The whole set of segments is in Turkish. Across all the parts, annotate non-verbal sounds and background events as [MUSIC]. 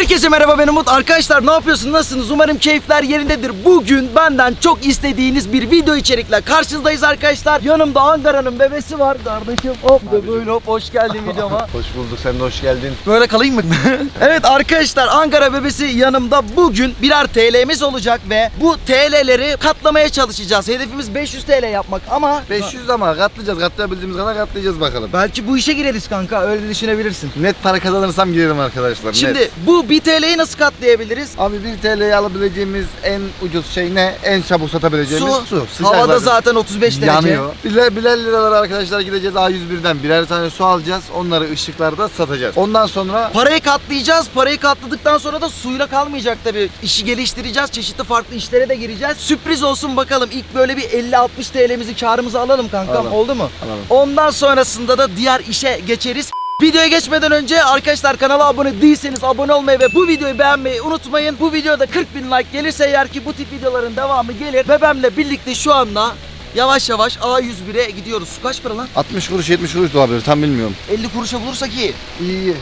Herkese merhaba ben Umut. Arkadaşlar ne yapıyorsunuz? Nasılsınız? Umarım keyifler yerindedir. Bugün benden çok istediğiniz bir video içerikle karşınızdayız arkadaşlar. Yanımda Ankara'nın bebesi var. Kardeşim hop de böyle hop hoş geldin videoma. [LAUGHS] Hoş bulduk sen de hoş geldin. Böyle kalayım mı? [LAUGHS] evet arkadaşlar Ankara bebesi yanımda bugün birer TL'miz olacak ve bu TL'leri katlamaya çalışacağız. Hedefimiz 500 TL yapmak ama 500 ama katlayacağız. Katlayabildiğimiz kadar katlayacağız bakalım. belki bu işe gireriz kanka öyle düşünebilirsin. Net para kazanırsam girerim arkadaşlar. Şimdi net. bu 1 TL'yi nasıl katlayabiliriz? Abi 1 TL'ye alabileceğimiz en ucuz şey ne? En çabuk satabileceğimiz Su. Sıcak Havada zaten 35 derece. yanıyor. Birer, birer liralara arkadaşlar gideceğiz A101'den birer tane su alacağız. Onları ışıklarda satacağız. Ondan sonra Parayı katlayacağız. Parayı katladıktan sonra da suyla kalmayacak tabii. İşi geliştireceğiz. Çeşitli farklı işlere de gireceğiz. Sürpriz olsun bakalım. İlk böyle bir 50-60 TL'mizi karımızı alalım kankam. Alalım. Oldu mu? Alalım. Ondan sonrasında da diğer işe geçeriz. Videoya geçmeden önce arkadaşlar kanala abone değilseniz abone olmayı ve bu videoyu beğenmeyi unutmayın. Bu videoda 40 bin like gelirse eğer ki bu tip videoların devamı gelir. Bebemle birlikte şu anda yavaş yavaş A101'e gidiyoruz. Su kaç para lan? 60 kuruş 70 kuruş da olabilir tam bilmiyorum. 50 kuruşa bulursak iyi. İyi iyi.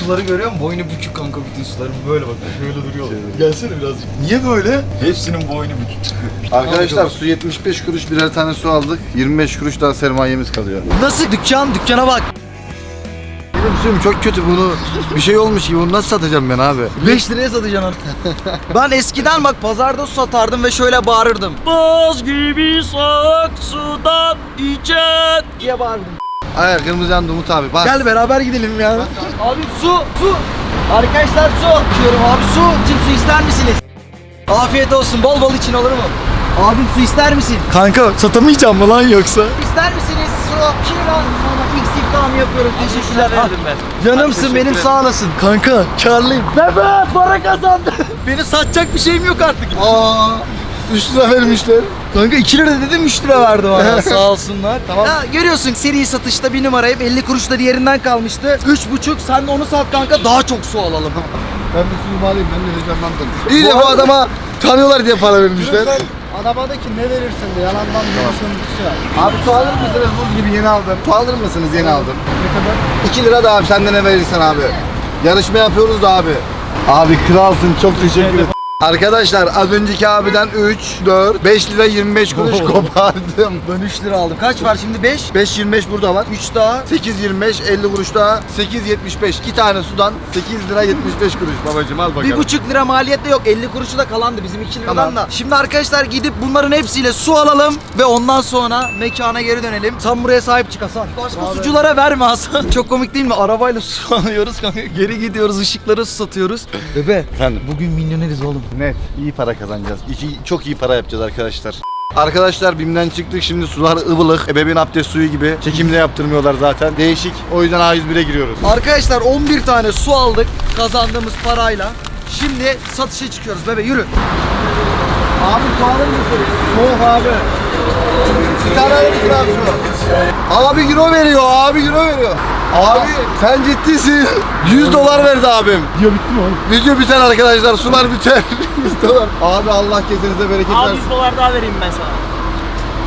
Suları görüyor musun? Boynu bükük kanka bütün suların böyle bak şöyle duruyor. Gelsene birazcık. Niye böyle? Hepsinin boynu bükük. Arkadaşlar su 75 kuruş birer tane su aldık. 25 kuruş daha sermayemiz kalıyor. Nasıl dükkan? Dükkana bak. Suyum çok kötü bunu. Bir şey olmuş gibi bunu nasıl satacağım ben abi? 5 liraya satacaksın artık. [LAUGHS] ben eskiden bak pazarda su satardım ve şöyle bağırırdım. Baz gibi soğuk sudan içen diye bağırırdım. Ay kırmızı yandı Umut abi bak. Gel beraber gidelim ya. Abi su, su. Arkadaşlar su. İçiyorum abi su. Cim su ister misiniz? Afiyet olsun. Bol bol için olur mu? Abi su ister misin? Kanka satamayacağım mı lan yoksa? İster misiniz su? Kiran sana ilk siftahımı yapıyorum. Teşekkürler. Ah, Canımsın benim sağ olasın. Kanka karlıyım. Bebe para kazandı. [LAUGHS] Beni satacak bir şeyim yok artık. Aa 3 lira vermişler. Kanka 2 lira dedim 3 lira verdi bana [LAUGHS] sağ olsunlar. Tamam. Ya görüyorsun seri satışta bir numarayım 50 kuruş da diğerinden kalmıştı. 3,5 sen de onu sat kanka daha çok su alalım. Ben bir suyumu alayım ben de heyecanlandım. İyi de bu adama tanıyorlar diye para vermişler. Arabadaki ne verirsin de yalandan diyorsun bir şey. Abi su alır mısınız buz gibi yeni aldım. Su alır mısınız yeni aldım. Ne kadar? 2 lira da abi senden ne verirsen abi. Yarışma yapıyoruz da abi. Abi kralsın çok teşekkür ederim. Arkadaşlar az önceki abiden 3, 4, 5 lira 25 kuruş kopardım. Ben 3 lira aldım. Kaç var şimdi 5? 5.25 burada var. 3 daha. 8.25 50 kuruş daha 8.75 2 tane sudan 8 lira 75 kuruş babacım al bakalım. Bir buçuk lira maliyette yok. 50 kuruşu da kalandı bizim 2 liradan Tamam. da. Şimdi arkadaşlar gidip bunların hepsiyle su alalım ve ondan sonra mekana geri dönelim. Sen buraya sahip çık Hasan. Başka suculara verme Hasan. [LAUGHS] Çok komik değil mi? Arabayla su [LAUGHS] alıyoruz kanka. Geri gidiyoruz ışıkları su satıyoruz. Bebe Efendim bugün milyoneriz oğlum. Net iyi para kazanacağız. İki, çok iyi para yapacağız arkadaşlar. Arkadaşlar BİM'den çıktık şimdi sular ılık. Ebeveyn abdest suyu gibi. Çekimde yaptırmıyorlar zaten. Değişik. O yüzden A101'e giriyoruz. Arkadaşlar 11 tane su aldık kazandığımız parayla. Şimdi satışa çıkıyoruz bebe yürü. Abi alır mısın? Soğuk abi. Bir tane mısın abi? Abi euro veriyor, abi euro veriyor. Abi sen ciddisin. 100 dolar verdi abim. Video bitti mi oğlum? Video biter arkadaşlar, sular biter. [LAUGHS] 100 dolar. Abi Allah kesinize bereket Abi versin. 100 dolar daha vereyim ben sana.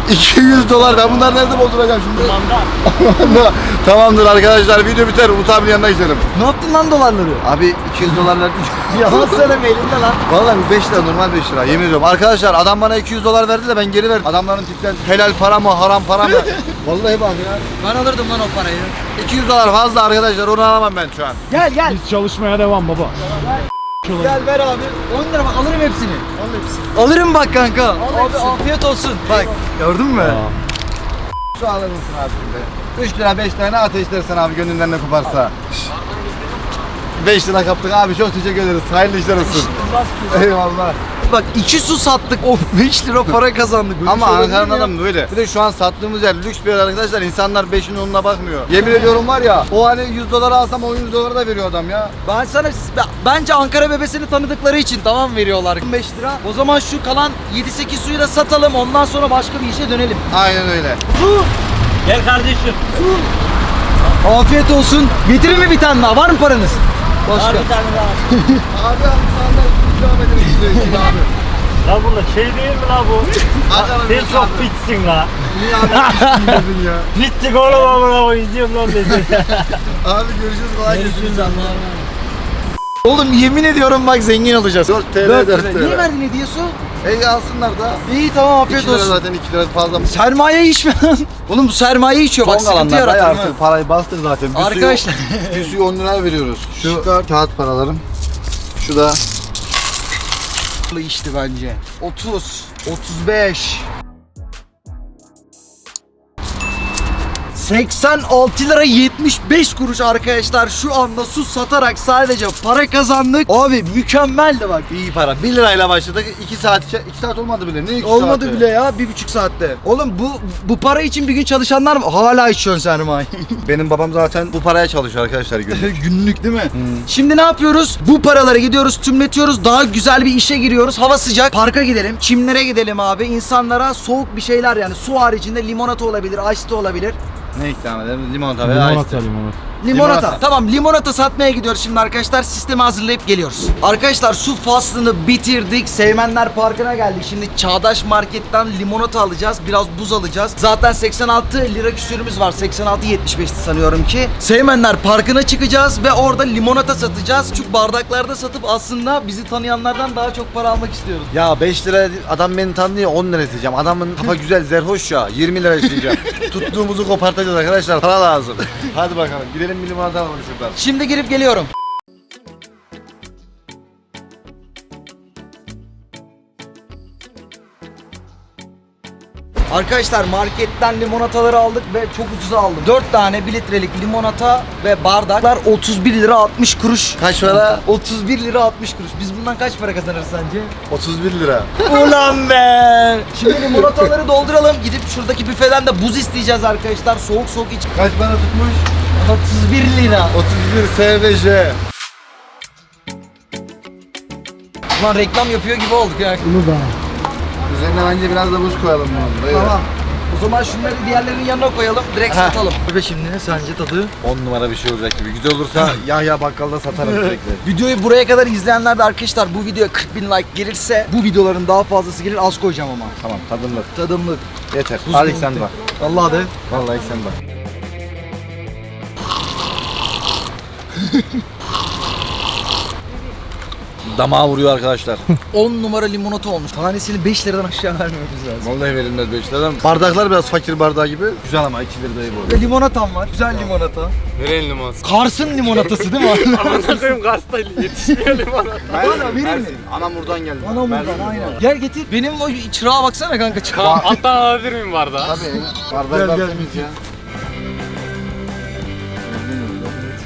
200 dolar. Ben bunları nerede dolduracağım şimdi? Manda. Tamamdır arkadaşlar, video biter. Umut abinin yanına gidelim. Ne yaptın lan dolarları? Abi 200 dolar verdi. Yalan söyleme elinde lan. Vallahi 5 lira normal 5 lira yemin ediyorum. Arkadaşlar adam bana 200 dolar verdi de ben geri verdim. Adamların tipten helal para mı haram para mı? [LAUGHS] Vallahi bak ya. Ben alırdım lan o parayı. 200 dolar fazla arkadaşlar onu alamam ben şu an. Gel gel. Biz çalışmaya devam baba. Gel ver abi. 10 lira bak alırım hepsini. Al hepsini. Alırım bak kanka. abi afiyet olsun. Bak gördün mü? Su alır mısın abi şimdi? 3 lira 5 tane ateşlersen abi gönlünden ne koparsa. 5 lira kaptık abi çok teşekkür ederiz. Hayırlı işler olsun. Eyvallah. Bak iki su sattık. Of 5 [LAUGHS] lira para kazandık. Böyle Ama şey olabilir Ankara'nın ya? adamı böyle. Bir de şu an sattığımız yer lüks bir yer arkadaşlar. İnsanlar 5'in onuna bakmıyor. Yemin ediyorum var ya o hani 100 dolar alsam o 100 dolara da veriyor adam ya. Ben sana ben- bence Ankara bebesini tanıdıkları için tamam veriyorlar. 5 lira. O zaman şu kalan 7-8 suyu da satalım. Ondan sonra başka bir işe dönelim. Aynen öyle. Su. Gel kardeşim. Afiyet olsun. Getirir mi bir tane daha? Var mı paranız? Var Başka. bir tane daha. Abi abi sağdan devam edelim abi. [LAUGHS] La bunlar şey değil mi la bu? Ankara'nın Sen çok abi. bitsin la. Niye abi [LAUGHS] dedin ya? Bittik oğlum amına koyayım izliyorum lan dedi. [LAUGHS] Abi görüşürüz kolay gelsin. Oğlum yemin ediyorum bak zengin olacağız. 4 TL 4 4 lira. TL. Niye verdin hediye su? E alsınlar da. İyi tamam 2 afiyet lira olsun. zaten 2 lira fazla? Sermaye içme lan. [LAUGHS] Oğlum bu sermaye içiyor bak Son sıkıntı kalanlar yaratır. artık parayı bastır zaten. Bir Arkadaşlar. Suyu, [LAUGHS] bir suyu 10 liraya [LAUGHS] veriyoruz. Şu kağıt paralarım. Şu da içti bence. 30, 35. 86 lira 75 kuruş arkadaşlar şu anda su satarak sadece para kazandık. Abi mükemmeldi bak. iyi para. 1 lirayla başladık. 2 saat 2 saat olmadı bile. Ne 2 Olmadı saati? bile ya bir buçuk saatte. Oğlum bu bu para için bir gün çalışanlar mı? Hala içiyorsun sermaye. [LAUGHS] Benim babam zaten bu paraya çalışıyor arkadaşlar günlük. [LAUGHS] Günlük değil mi? Şimdi ne yapıyoruz? Bu paraları gidiyoruz, tümletiyoruz. Daha güzel bir işe giriyoruz. Hava sıcak. Parka gidelim. Çimlere gidelim abi. İnsanlara soğuk bir şeyler yani su haricinde limonata olabilir, ice tea olabilir. Ne ikram edelim? Limonata veya ice tea. Limonata. Limonata. Tamam limonata satmaya gidiyoruz şimdi arkadaşlar. Sistemi hazırlayıp geliyoruz. Arkadaşlar su faslını bitirdik. Seymenler Parkı'na geldik. Şimdi Çağdaş Market'ten limonata alacağız. Biraz buz alacağız. Zaten 86 lira küsürümüz var. 86-75'ti sanıyorum ki. Seymenler Parkı'na çıkacağız ve orada limonata satacağız. Çünkü bardaklarda satıp aslında bizi tanıyanlardan daha çok para almak istiyoruz. Ya 5 lira adam beni tanıyor 10 lira isteyeceğim. Adamın kafa güzel zerhoş ya 20 lira isteyeceğim. [LAUGHS] Tuttuğumuzu kopartacağız arkadaşlar. Para lazım. Hadi bakalım gidelim bir limonata alalım. Şimdi girip geliyorum. Arkadaşlar marketten limonataları aldık ve çok ucuza aldım. 4 tane 1 litrelik limonata ve bardaklar 31 lira 60 kuruş. Kaç para? 31 lira 60 kuruş. Biz bundan kaç para kazanırız sence? 31 lira. Ulan be! Şimdi limonataları dolduralım. Gidip şuradaki büfeden de buz isteyeceğiz arkadaşlar. Soğuk soğuk iç. Kaç para tutmuş? 31 lira. 31 SVJ. Ulan reklam yapıyor gibi olduk ya. Bunu da. Üzerine bence biraz da buz koyalım bunun. Dayı. Tamam. O zaman şunları diğerlerinin yanına koyalım. Direkt Ha. satalım. Ve şimdi ne sence tadı? 10 numara bir şey olacak gibi. Güzel olursa Yahya bakkalda satarım sürekli. Videoyu buraya kadar izleyenler de arkadaşlar bu videoya 40 bin like gelirse bu videoların daha fazlası gelir az koyacağım ama. tamam tadımlık. Tadımlık. Yeter. Buz Hadi buz sen de. bak. Vallahi de. Vallahi sen bak. [LAUGHS] Damağa vuruyor arkadaşlar. [LAUGHS] 10 numara limonata olmuş. Tanesini 5 liradan aşağı vermemiz lazım. Vallahi verilmez 5 liradan. Bardaklar biraz fakir bardağı gibi. Güzel ama 2 lira dayı bu. Ve limonatam var. Güzel limonata. Nerenin limonası? Kars'ın limonatası değil mi? [LAUGHS] Amına koyayım Kars'ta yetişmiyor limonata. Bana verir mi? Anam buradan geldi. Bana buradan aynen. Gel getir. Benim o çırağa baksana kanka çırağa. Hatta alabilir miyim bardağı? Tabii. Bardaklar Gel, gel. temiz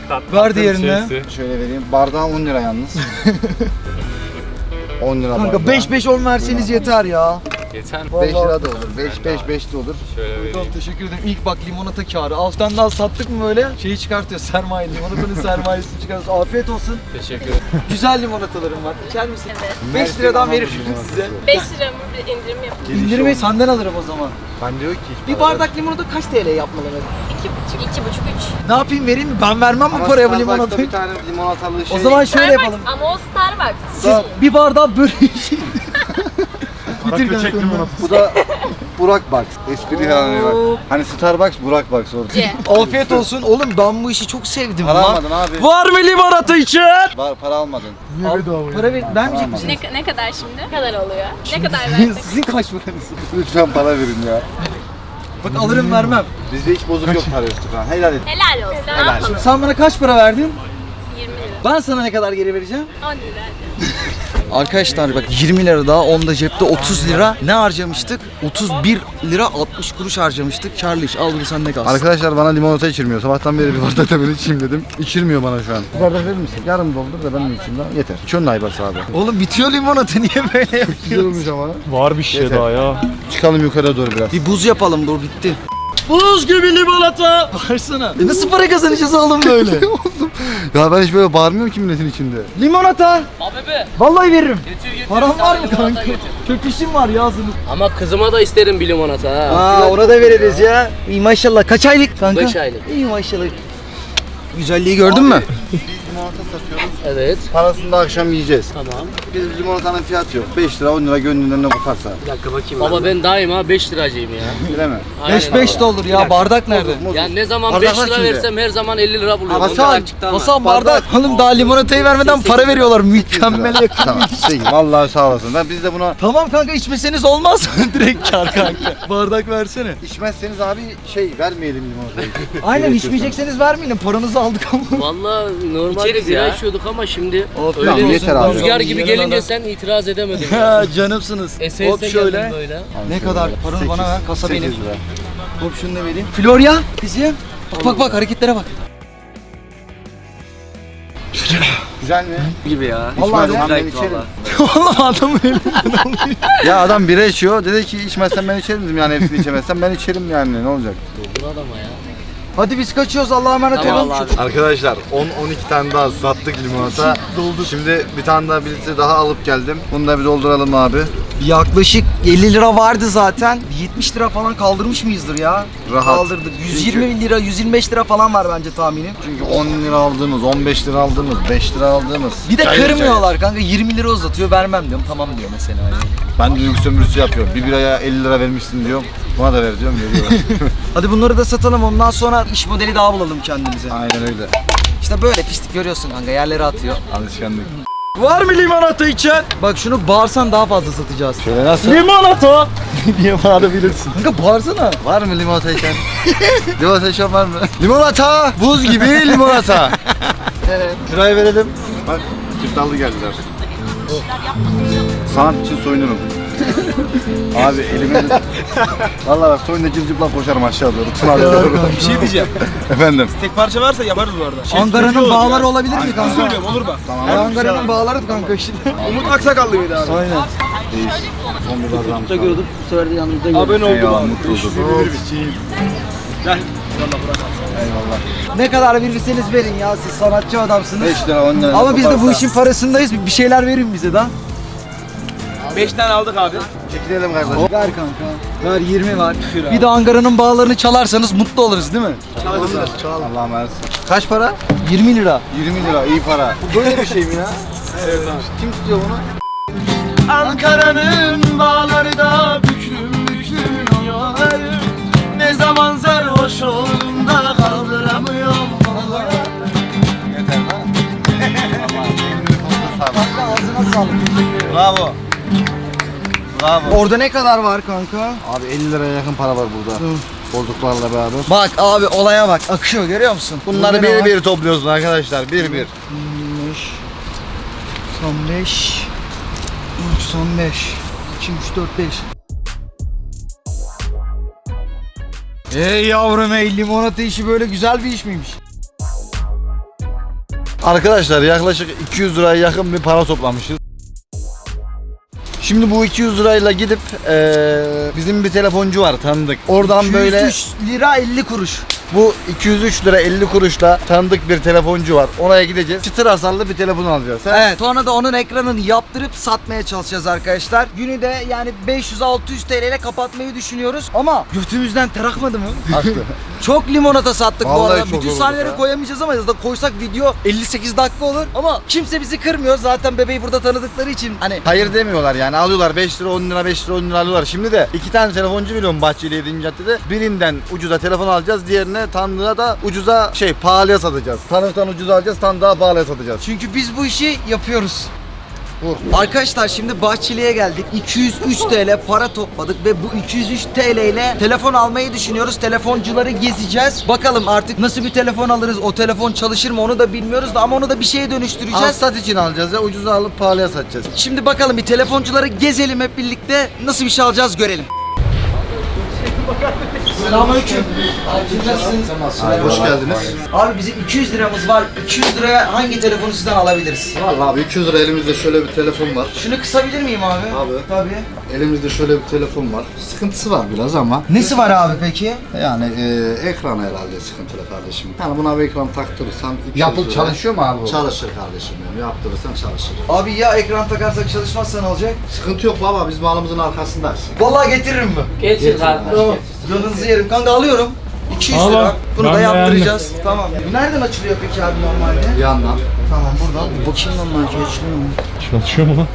ya. Ver diğerine. Şeysi. Şöyle vereyim. Bardağı 10 lira yalnız. [LAUGHS] 10 lira Kanka bardağı. 5 5 10 verseniz yeter ya. Geçen 5 lira da olur. 5 5 5 de olur. şöyle vereyim. Tamam teşekkür ederim. İlk bak limonata kârı. Alttan daha sattık mı böyle şeyi çıkartıyor sermaye. Limonatanın sermayesini çıkartıyor. Afiyet olsun. Teşekkür ederim. [LAUGHS] Güzel limonatalarım var. İçer misin? Evet. 5 liradan veririm size. 5 lira mı bir indirim yap. İndirmeyi senden alırım o zaman. Ben diyor ki hiç Bir para bardak limonata kaç TL yapmalı? 2,5 2,5 3. Ne yapayım vereyim mi? Ben vermem bu Ama paraya bu Starbucks'ta limonatayı. Bir tane limonatalı şey. O zaman şöyle yapalım. Ama o Starbucks. Siz bir bardağı böyle [LAUGHS] şey. Bitir kanka. Bu da Burak Box. Espri yani bak. Hani Starbucks Burak Box orada. [LAUGHS] Afiyet olsun. Oğlum ben bu işi çok sevdim Para lan. almadın abi. Var mı limonata için? Var para almadın. Al, para ver, vermeyecek misin? Ne, ne kadar şimdi? Ne kadar oluyor? Ne kadar [LAUGHS] versek? Sizin kaç paranız? Lütfen para verin ya. Bak alırım vermem. Bizde hiç bozuk yok para üstü falan. Helal et. Helal olsun. Ne yapalım? Sen bana kaç para verdin? 20 lira. Ben sana ne kadar geri vereceğim? 10 lira. Arkadaşlar bak 20 lira daha onda cepte 30 lira ne harcamıştık? 31 lira 60 kuruş harcamıştık. İş al bunu sen ne kalsın. Arkadaşlar bana limonata içirmiyor. Sabahtan beri bir bardak da ben içeyim dedim. İçirmiyor bana şu an. Bir bardak verir misin? Yarım doldur da ben mi içeyim lan? Yeter. Çön Aybars abi. Oğlum bitiyor limonata niye böyle Güzel olmuş ama. Var bir şey Yeter. daha ya. Çıkalım yukarı doğru biraz. Bir buz yapalım dur bitti. Buz gibi limonata. Varsana. E nasıl para kazanacağız oğlum böyle? [LAUGHS] Ya ben hiç böyle bağırmıyorum ki milletin içinde. limonata. Abi Vallahi veririm. getir getir. Param var mı kanka? Çok işim var yazınız. Ama kızıma da isterim bir limonata ha. Aa ona da veririz ya. İyi maşallah. Kaç aylık kanka? Beş aylık. İyi maşallah. Güzelliği gördün mü? Limonata satıyoruz. Evet. Parasını da akşam yiyeceğiz. Tamam. Biz limonatanın fiyatı yok. 5 lira 10 lira gönlünden ne koparsa. Bir dakika bakayım. Baba ben daima 5 liracıyım ya. Mi? Aynen 5-5 de olur ya bardak nerede? Ya ne zaman Bardaklar 5 lira kimde? versem her zaman 50 lira buluyorum. Hasan. Hasan bardak. Oğlum daha limonatayı vermeden para veriyorlar. Mükemmel yakın. tamam. Peki. Vallahi sağ olasın. Ben biz de buna Tamam kanka içmeseniz olmaz. [LAUGHS] Direkt kar kanka. Bardak versene. içmezseniz abi şey vermeyelim limonatayı. Aynen içmeyecekseniz vermeyin. Paranızı aldık ama. Valla normalde İçeriz ya. içiyorduk ama şimdi Of, öyle tamam, yeter abi. rüzgar gibi gelince adam- sen itiraz edemedin. Ha [LAUGHS] canımsınız. Esense Hop şöyle. böyle. Ne kadar? Paranı bana ver. Kasa benim. 8 lira. Hop şunu da vereyim. Florya bizim. Bak bak bak hareketlere bak. Güzel mi? gibi ya. Vallahi İçmez ben olsaydı içerim. valla. Oğlum [LAUGHS] adam öyle. Ya adam bira içiyor. Dedi ki içmezsen ben içerim dedim. Yani hepsini içemezsem ben içerim yani ne olacak? Doldur adama ya. Hadi biz kaçıyoruz. Allah'a emanet Tamam, olun. Allah Arkadaşlar 10-12 tane daha sattık limonata. Doldu. Şimdi bir tane daha bir litre daha alıp geldim. Bunu da bir dolduralım abi. Yaklaşık 50 lira vardı zaten. 70 lira falan kaldırmış mıyızdır ya? Rahat. Kaldırdık. 120 lira, 125 lira falan var bence tahminim. Çünkü 10 lira aldığımız, 15 lira aldığımız, 5 lira aldığımız. Bir de Cayır kırmıyorlar kanka. 20 lira uzatıyor. Vermem diyorum. Tamam diyor mesela. Yani. Ben de yük sömürüsü yapıyorum. Bir biraya 50 lira vermişsin diyorum. Buna da ver diyorum veriyorlar. [LAUGHS] Hadi bunları da satalım. Ondan sonra iş modeli daha bulalım kendimize. Aynen öyle. İşte böyle pislik görüyorsun kanka. Yerlere atıyor. Alışkanlık. Var mı limonata içen? Bak şunu bağırsan daha fazla satacağız. Şöyle nasıl? Limonata! [LAUGHS] diye bağırabilirsin. Kanka bağırsana. Var mı limonata içen? [LAUGHS] limonata içen var mı? Limonata! Buz gibi limonata. [LAUGHS] evet. Şurayı verelim. Bak çiftallı geldiler. Sanat için soyunurum. [LAUGHS] Abi elime... Valla bak soyunda cırcıplak koşarım aşağı doğru. Tuna doğru. Bir şey diyeceğim. [LAUGHS] Efendim. Tek parça varsa yaparız bu arada. Şey, Ankara'nın olur bağları ya. olabilir mi kanka? Söylüyorum olur bak. Tamam. Ya Ankara'nın bağları kanka işte. [LAUGHS] Umut Aksakallı mıydı abi? Aynen. Bardağım kaldı. gördüm. Bu sefer de yanımızda gördüm. Abone oldum abi. mutlu oldum. Gel. Eyvallah. Ne kadar verirseniz verin ya siz sanatçı adamsınız. 5 lira 10 lira. Ama biz de bu işin parasındayız. Bir şeyler verin bize de. 5 tane aldık abi. Çekilelim kardeşim. Ver kanka. Ver 20 var. Bir de Ankara'nın bağlarını çalarsanız mutlu oluruz değil mi? Allah'a emanet. Kaç para? 20 lira. 20 lira iyi para. Bu böyle bir şey mi ya? Evet abi. Kim tutuyor bunu? Ankara'nın bağları da büklüm büklüm yollarım Ne zaman sarhoş olduğunda kaldıramıyorum Yeter lan. [LAUGHS] Ağzına sağlık. Bravo. Bravo. Orada ne kadar var kanka? Abi 50 liraya yakın para var burada. Bozuklarla beraber. Bak abi olaya bak akıyor görüyor musun? Bunları Burada ne bir var? bir topluyorsun arkadaşlar. Bir bir. 25 95 95 2 3 4 5 Ey yavrum ey limonata işi böyle güzel bir iş miymiş? Arkadaşlar yaklaşık 200 liraya yakın bir para toplamışız. Şimdi bu 200 lirayla gidip eee, bizim bir telefoncu var tanıdık. Oradan böyle 203 lira 50 kuruş. Bu 203 lira 50 kuruşla tanıdık bir telefoncu var. Oraya gideceğiz. Çıtır hasarlı bir telefon alacağız. He? Evet sonra da onun ekranını yaptırıp satmaya çalışacağız arkadaşlar. Günü de yani 500-600 TL ile kapatmayı düşünüyoruz. Ama götümüzden ter akmadı mı? [LAUGHS] Aktı. Çok limonata sattık bu Vallahi arada. çok Bütün sahneleri ya. koyamayacağız ama ya da koysak video 58 dakika olur. Ama kimse bizi kırmıyor. Zaten bebeği burada tanıdıkları için hani Hayır demiyorlar yani alıyorlar 5 lira 10 lira 5 lira 10 lira alıyorlar. Şimdi de iki tane telefoncu biliyorum Bahçeli 7. caddede. Birinden ucuza telefon alacağız diğerine tanıdığa da ucuza şey pahalıya satacağız. Tanıktan ucuza alacağız tanıdığa pahalıya satacağız. çünkü biz bu işi yapıyoruz. Vur. Arkadaşlar şimdi Bahçeli'ye geldik. 203 TL para topladık ve bu 203 TL ile telefon almayı düşünüyoruz. Telefoncuları gezeceğiz. Bakalım artık nasıl bir telefon alırız. O telefon çalışır mı onu da bilmiyoruz da ama onu da bir şeye Al dönüştüreceğiz. sat için alacağız ya ucuza alıp pahalıya satacağız. Şimdi bakalım bir telefoncuları gezelim hep birlikte. Nasıl bir şey alacağız görelim. Selamünaleyküm. Abi hoş geldiniz. Abi bizim 200 liramız var. 200 liraya hangi telefonu sizden alabiliriz? Vallahi abi 200 lira elimizde şöyle bir telefon var. Şunu kısabilir miyim abi? Abi. Tabii. Elimizde şöyle bir telefon var. Sıkıntısı var biraz ama. Nesi var abi peki? Yani e, ekran herhalde sıkıntılı kardeşim. Yani buna bir ekran taktırırsan 200 Yapıl lira. çalışıyor mu abi bu? Çalışır kardeşim benim. Yaptırırsan çalışır. Abi ya ekran takarsak çalışmazsa ne olacak? Sıkıntı yok baba biz malımızın arkasındayız. Vallahi getiririm mi? Getir kardeş. Canınızı yerim. Kanka alıyorum. 200 Tamam, lira. Bunu ben da beğendim. yaptıracağız. Tamam. Bu nereden açılıyor peki abi normalde? Yandan. Tamam buradan. Bakayım lan belki açılıyor mu? Çalışıyor mu lan?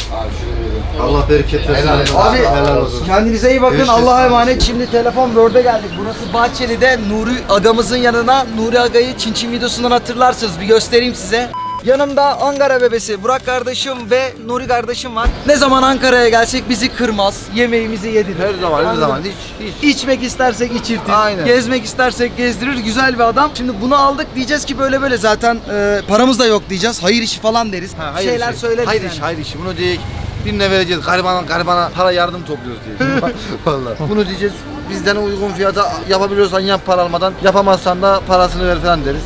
Allah bereket versin. Abi helal olsun. kendinize iyi bakın. Görüşürüz Allah'a emanet. Şimdi telefon Word'e geldik. Burası Bahçeli'de Nuri Agamızın yanına. Nuri Aga'yı Çin Çin videosundan hatırlarsınız. Bir göstereyim size. Yanımda Ankara bebesi Burak kardeşim ve Nuri kardeşim var. Ne zaman Ankara'ya gelsek bizi kırmaz. Yemeğimizi yedirir. Her zaman her Anladın zaman mı? hiç hiç. İçmek istersek içirtir. Aynen. Gezmek istersek gezdirir. Güzel bir adam. Şimdi bunu aldık diyeceğiz ki böyle böyle zaten e, paramız da yok diyeceğiz. Hayır işi falan deriz. Ha, hayır şeyler işi. söyleriz Hayır yani. iş, hayır işi. Bunu diyecek. Birine vereceğiz. Garibana, garibana para yardım topluyoruz diye. [LAUGHS] Vallahi. Bunu diyeceğiz. Bizden uygun fiyata yapabiliyorsan yap para almadan. Yapamazsan da parasını ver falan deriz.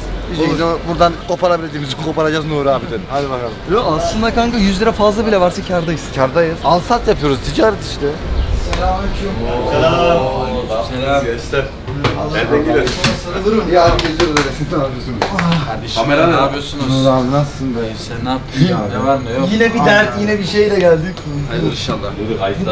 Ama buradan koparabildiğimizi [LAUGHS] koparacağız Nuri abiden. Hadi bakalım. Yo, aslında kanka 100 lira fazla bile varsa kardayız. Kardayız. Al sat yapıyoruz. Ticaret işte. Ya abi geziyoruz öyle. Ne yapıyorsunuz? Kamera ne yapıyorsunuz? Nuri abi nasılsın be? Sen ne yapıyorsun? ne var ne yok? Yine bir dert, yine bir şeyle geldik. Hayırdır inşallah.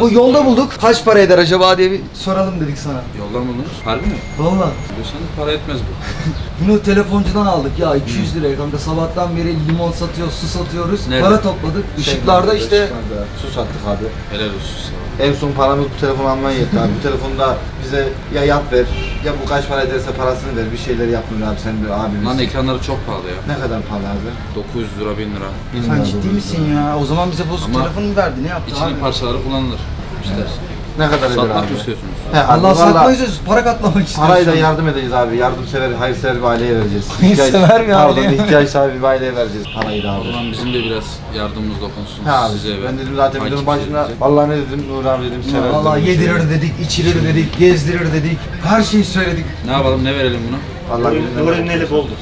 Bu yolda bulduk. Kaç para eder acaba diye bir soralım dedik sana. Yoldan buldunuz. Harbi mi? Valla. Diyorsanız para etmez bu. [LAUGHS] Bunu telefoncudan aldık ya 200 liraya kanka sabahtan beri limon satıyoruz, su satıyoruz. Nerede? Para topladık. Işıklarda işte Su sattık abi. Helal olsun sana. En son paramız bu telefon almaya yetti abi. Bu telefonu bize ya yap ver ya bu kaç para ederse parasını ver bir şeyler yapın abi sen bir abimiz. Lan ekranları çok pahalı ya. ne kadar pahalı abi? 900 lira 1000 lira. sen ciddi misin ya? O zaman bize bozuk Ama telefonu verdi ne yaptı İçinin abi? parçaları kullanılır. İstersin. Ne kadar eder Satmak abi? istiyorsunuz? He, abi, Allah satmayız para katlamak istiyoruz. Parayı da yardım edeceğiz abi. Yardımsever, hayırsever bir aileye vereceğiz. Hayırsever bir Pardon, aileye. ihtiyaç sahibi bir aileye vereceğiz parayı da O abi. zaman bizim de biraz yardımımız dokunsun He abi, size ben dedim zaten videonun başında, takipçilerimize. vallahi ne dedim, Nur abi dedim, sever Valla dedim. yedirir dedik, içirir dedik, gezdirir dedik. Her şeyi söyledik. Ne yapalım ne verelim bunu? Vallahi Nuri'nin eli boldur.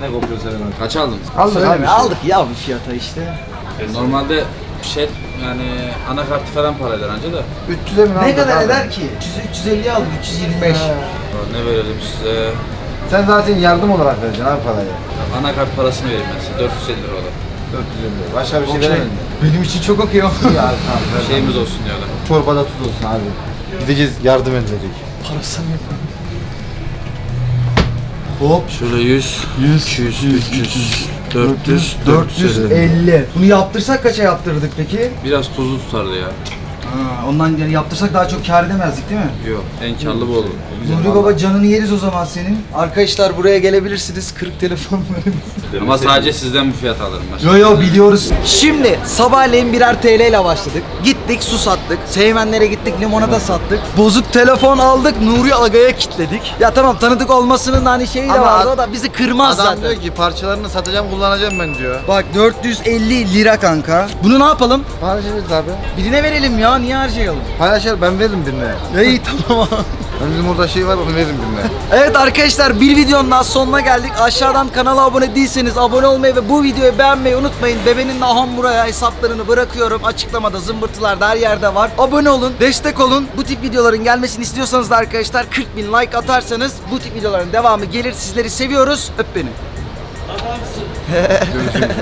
Ne kopuyor sever abi. Kaç aldınız? Aldık abi. aldık ya bir fiyata işte. Normalde şey yani anakartı falan para eder anca da. 300'e mi Ne kadar abi? eder ki? 300, 350 aldık, 325. Ne verelim size? Sen zaten yardım olarak vereceksin abi parayı. Anakart parasını vereyim ben size. 450 lira o da. 450 lira. Başka bir şey Okey. veremedim. Benim için çok okey Ya abi tamam. ver. Şeyimiz olsun diyorlar. Çorbada tuz olsun abi. Gideceğiz yardım edecek. Parasını yapalım. Hop. Şöyle 100, 100, 200, 300, 400, 450. Bunu yaptırsak kaça yaptırdık peki? Biraz tuzlu tutardı ya. Ha, ondan yani yaptırsak daha çok kar edemezdik değil mi? Yok, en karlı bu olur. Nuri Baba canını yeriz o zaman senin. Arkadaşlar buraya gelebilirsiniz. 40 telefon [LAUGHS] var. Ama sadece sizden bu fiyat alırım başka. Yo yo biliyoruz. Şimdi sabahleyin birer TL ile başladık. Gittik su sattık. Seymenlere gittik limonata sattık. Bozuk telefon aldık Nuri Aga'ya kitledik. Ya tamam tanıdık olmasının hani şeyi de Ama vardı o da bizi kırmaz Adam zaten. diyor ki parçalarını satacağım kullanacağım ben diyor. Bak 450 lira kanka. Bunu ne yapalım? Paylaşırız abi. Birine verelim ya niye harcayalım? Paylaşır ben veririm birine. İyi [LAUGHS] tamam. Ben bizim orada şey var onu veririm birine. Evet arkadaşlar bir videonun daha sonuna geldik. Aşağıdan kanala abone değilseniz abone olmayı ve bu videoyu beğenmeyi unutmayın. Bebenin Naham buraya hesaplarını bırakıyorum. Açıklamada zımbırtılar her yerde var. Abone olun, destek olun. Bu tip videoların gelmesini istiyorsanız da arkadaşlar 40 bin like atarsanız bu tip videoların devamı gelir. Sizleri seviyoruz. Öp beni. Görüşürüz.